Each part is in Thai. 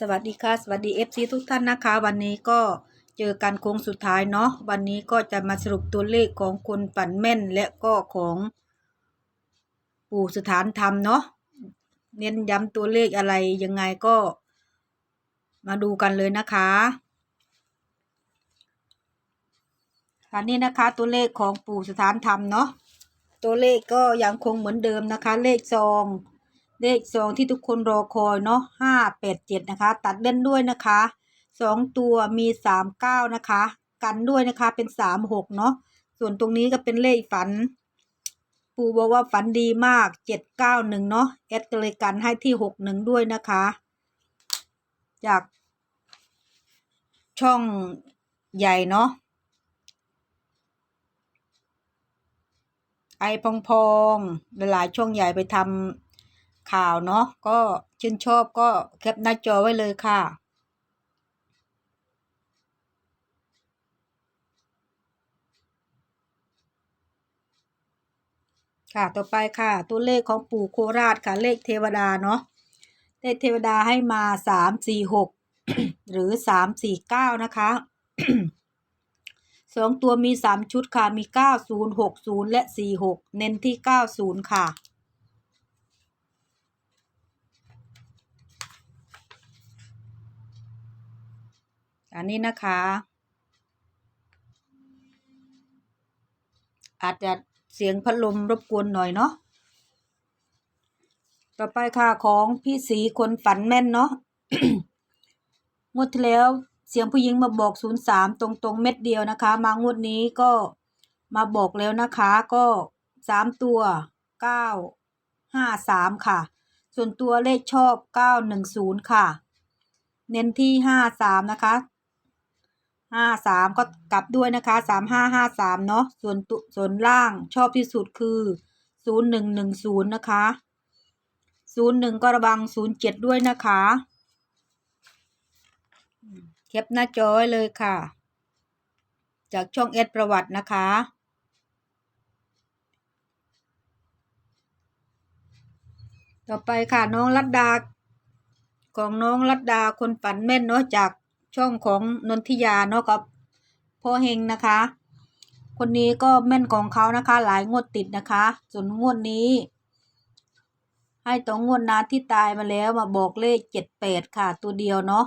สวัสดีค่ะสวัสดีเอฟซีทุกท่านนะคะ วันนี้ก็เจอกันโค้งสุดท้ายเนาะวันนี้ก็จะมาสรุปตัวเลขของคนฝันแม่นและก็ของปู่สถานธรรมเนาะเน้นย้ำตัวเลขอะไรยังไงก็ มาดูกันเลยนะคะอันนี้นะคะตัวเลขของปู่สถานธรรมเนาะตัวเลขก็ยังคงเหมือนเดิมนะคะ เลขซอง เลขสองที่ทุกคนรอคอยเนาะห้าแปดเจ็ดนะคะ ตัดเล่นด้วยนะคะสองตัวมีสามเก้านะคะ กันด้วยนะคะเป็นสามหกเนาะส่วนตรงนี้ก็เป็นเลขฝัน ปู่บอกว่าฝันดีมากเจ็ดเก้าหนึ่งเนาะแอดก็เลยกันให้ที่หกหนึ่งด้วยนะคะ จากช่องใหญ่เนาะไอพองพองๆหลายๆช่องใหญ่ไปทำ ข่าวเนาะก็ชื่นชอบก็แคปหน้าจอไว้เลยค่ะค่ะ ต่อไปค่ะ ตัวเลขของปู่โคราชค่ะ เลขเทวดาเนาะ เลขเทวดาให้มาสามสี่หกหรือสามสี่เก้านะคะสองตัวมีสามชุดค่ะ มีเก้าศูนย์หกศูนย์และสี่หกเน้นที่เก้าศูนย์ค่ะ อันนี้นะคะ อาจจะเสียงพัดลมรบกวนหน่อยเนาะต่อไปค่ะของพี่สีคนฝันแม่นเนาะงวดที่แล้วเสียงผู้หญิงมาบอกศูนย์สามตรงๆ เม็ดเดียวนะคะ มางวดนี้ก็มาบอกแล้วนะคะ ก็สามตัวเก้าห้าสามค่ะ ส่วนตัวเลขชอบเก้าหนึ่งศูนย์ค่ะ เน้นที่ห้าสามนะคะ ห้าสามก็กลับด้วยนะคะสามห้าห้าสามเนาะส่วนตุส่วนล่างชอบที่สุดคือศูนย์หนึ่งหนึ่งศูนย์นะคะศูนย์หนึ่งก็ระวังศูนย์เจ็ดด้วยนะคะแคปหน้าจอไว้เลยค่ะ จากช่องเอสประวัตินะคะต่อไปค่ะน้องรัตดา ของน้องรัตดาคนฝันแม่นเนาะจาก ช่องของนนทิยาเนาะกับพ่อเฮงนะคะ คนนี้ก็แม่นของเขานะคะ หลายงวดติดนะคะ ส่วนงวดนี้ ให้ต่องวดนาที่ตายมาแล้วมาบอกเลขเจ็ดแปดค่ะ ตัวเดียวเนาะ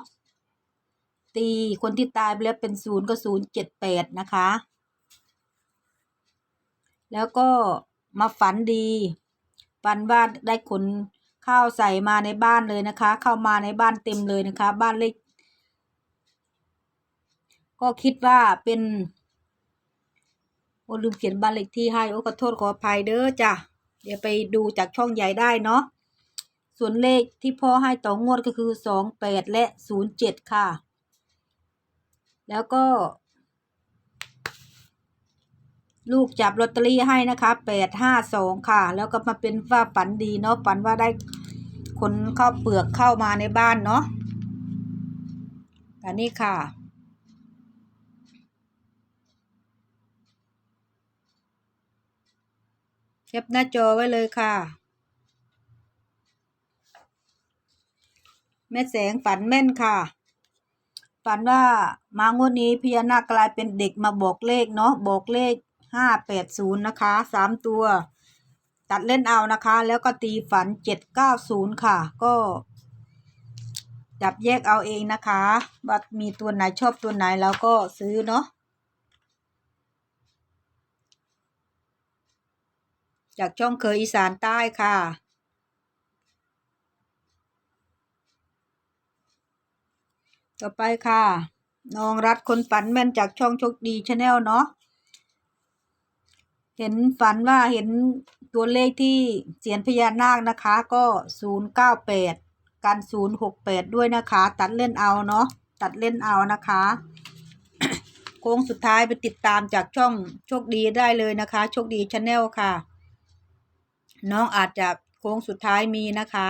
ตีคนที่ตายไปแล้วเป็นศูนย์ก็ศูนย์เจ็ดแปดนะคะ แล้วก็มาฝันดี ฝันว่าได้ขนข้าวใส่มาในบ้านเลยนะคะ เข้ามาในบ้านเต็มเลยนะคะ บ้านเลข ก็คิดว่าเป็นโอ้ลืมเขียนบ้านเลขที่ให้โอ้ขอโทษขออภัยเด้อจ้ะเดี๋ยวไปดูจากช่องใหญ่ได้เนาะส่วนเลขที่พ่อให้ต่องวดก็คือสองแปดและศูนย์เจ็ดค่ะ แล้วก็ ลูกจับลอตเตอรี่ให้นะคะแปดห้าสองค่ะ แล้วก็มาเป็นว่าฝันดีเนาะฝันว่าได้ขนข้าวเปลือกเข้ามาในบ้านเนาะอันนี้ค่ะ แคปหน้าจอไว้เลยค่ะ แม่แสงฝันแม่นค่ะ ฝันว่ามางวดนี้พญานาคกลายเป็นเด็กมาบอกเลขเนาะบอกเลขห้าแปดศูนย์นะคะสามตัว ตัดเล่นเอานะคะ แล้วก็ตีฝันเจ็ดเก้าศูนย์ค่ะ ก็จับแยกเอาเองนะคะว่ามีตัวไหนชอบตัวไหนแล้วก็ซื้อเนาะ จากช่องเคยอีสานใต้ค่ะ ต่อไปค่ะน้องรัฐคนฝันแม่นจากช่องโชคดีชาแนลเนาะเห็นฝันว่าเห็นตัวเลขที่เสียนพญานาคนะคะ ก็ศูนย์เก้าแปดกันศูนย์หกแปดด้วยนะคะ ตัดเล่นเอาเนาะตัดเล่นเอานะคะโค้งสุดท้ายไปติดตามจากช่องโชคดีได้เลยนะคะ โชคดีชาแนลค่ะ น้องอาจจะโค้งสุดท้ายมีนะคะ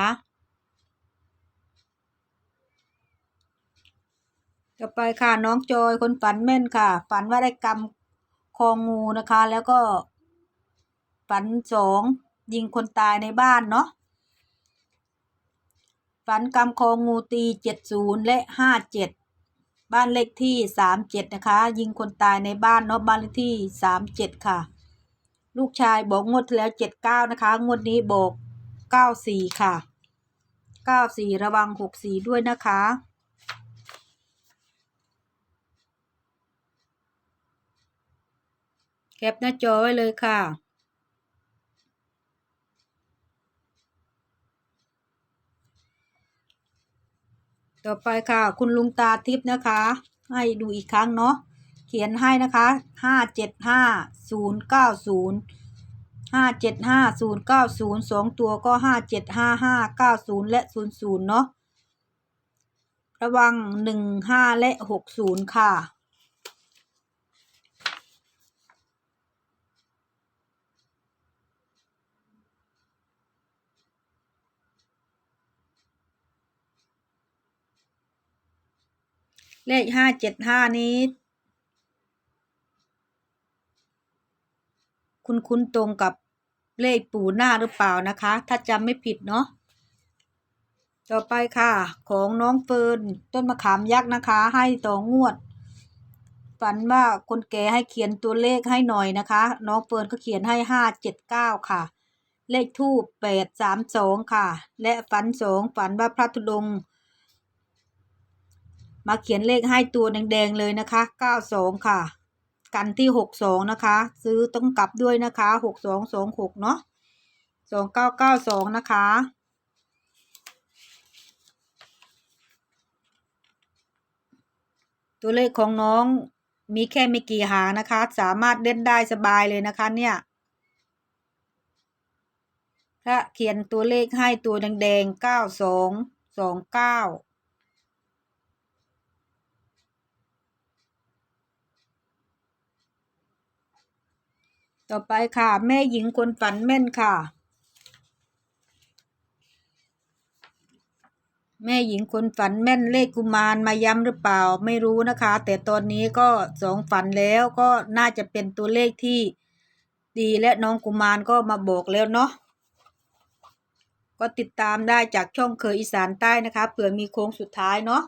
ต่อไปค่ะน้องจอยคนฝันแม่นค่ะ ฝันว่าได้กำคองูนะคะ แล้วก็ฝันสองยิงคนตายในบ้านเนาะฝันกำคองงูตีเจ็ดศูนย์และห้าเจ็ดบ้านเลขที่สามเจ็ดนะคะ ยิงคนตายในบ้านเนาะบ้านเลขที่สามเจ็ดค่ะ ลูกชายบอกงวดที่แล้วเจ็ดเก้านะคะ งวดนี้บอกเก้าสี่ค่ะเก้าสี่ระวังหกสี่ด้วยนะคะแคปหน้าจอไว้เลยค่ะ ต่อไปค่ะ คุณลุงตาทิพย์นะคะ ให้ดูอีกครั้งเนาะ ขียนให้นะคะห้าเจ็ดห้าศูนย์เก้าศูนย์ห้าเจ็ดห้าศูนย์เก้าศูนย์สองตัวก็ห้าเจ็ดห้าห้าเก้าศูนย์และศูนย์ศูนย์เนาะ ระวังหนึ่งห้าและหกศูนย์ค่ะเลขห้าเจ็ดห้านี้ คุณคุณตรงกับเลขปู่หน้าหรือเปล่านะคะ ถ้าจำไม่ผิดเนาะต่อไปค่ะ ของน้องเฟิร์นต้นมะขามยักษ์นะคะ ให้ต่องวด ฝันว่าคนแก่ให้เขียนตัวเลขให้หน่อยนะคะ น้องเฟิร์นก็เขียนให้ห้าเจ็ดเก้าค่ะ เลขทูปแปดสามสองค่ะ และฝันสองฝันว่าพระธุดงค์มาเขียนเลขให้ตัวแดงๆเลยนะคะเก้าสองค่ะ กันที่หกสองนะคะ ซื้อต้องกลับด้วยนะคะหกสองสองหกเนาะสองเก้าเก้าสองนะคะตัวเลขของน้องมีแค่ไม่กี่หางนะคะ สามารถเล่นได้สบายเลยนะคะเนี่ย ถ้าเขียนตัวเลขให้ตัวแดงๆเก้าสองสองเก้า ต่อไปค่ะ แม่หญิงคนฝันแม่นค่ะ แม่หญิงคนฝันแม่นเลขกุมารมาย้ำหรือเปล่าไม่รู้นะคะ แต่ตอนนี้ก็สองฝันแล้วก็น่าจะเป็นตัวเลขที่ดีและน้องกุมารก็มาบอกแล้วเนาะก็ติดตามได้จากช่องเคยอีสานใต้นะคะเผื่อมีโค้งสุดท้ายเนาะ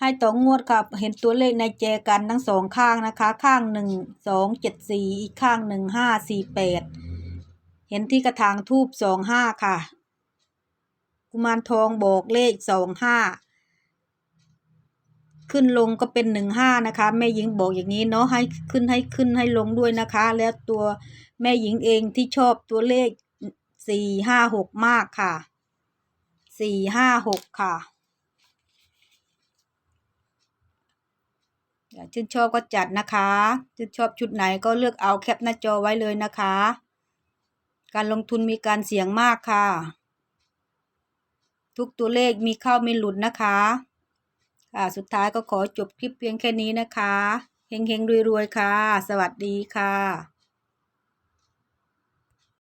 ให้ต่องวดค่ะเห็นตัวเลขในแจกันทั้งสองข้างนะคะ ข้างหนึ่งสองเจ็ดสี่อีกข้างหนึ่งห้าสี่แปดเห็นที่กระถางทูบสองห้าค่ะ กุมารทองบอกเลขสองห้าขึ้นลงก็เป็นหนึ่งห้านะคะแม่หญิงบอกอย่างนี้เนาะให้ขึ้นให้ขึ้นให้ลงด้วยนะคะ แล้วตัวแม่หญิงเองที่ชอบตัวเลขสี่ห้าหกมากค่ะสี่ห้าหกค่ะอยาก ชื่นชอบก็จัดนะคะชื่นชอบชุดไหนก็เลือกเอาแคปหน้าจอไว้เลยนะคะ การลงทุนมีการเสี่ยงมากค่ะ ทุกตัวเลขมีเข้ามีหลุดนะคะค่ะสุดท้ายก็ขอจบคลิปเพียงแค่นี้นะคะเฮงเฮงรวยๆ ค่ะ สวัสดีค่ะ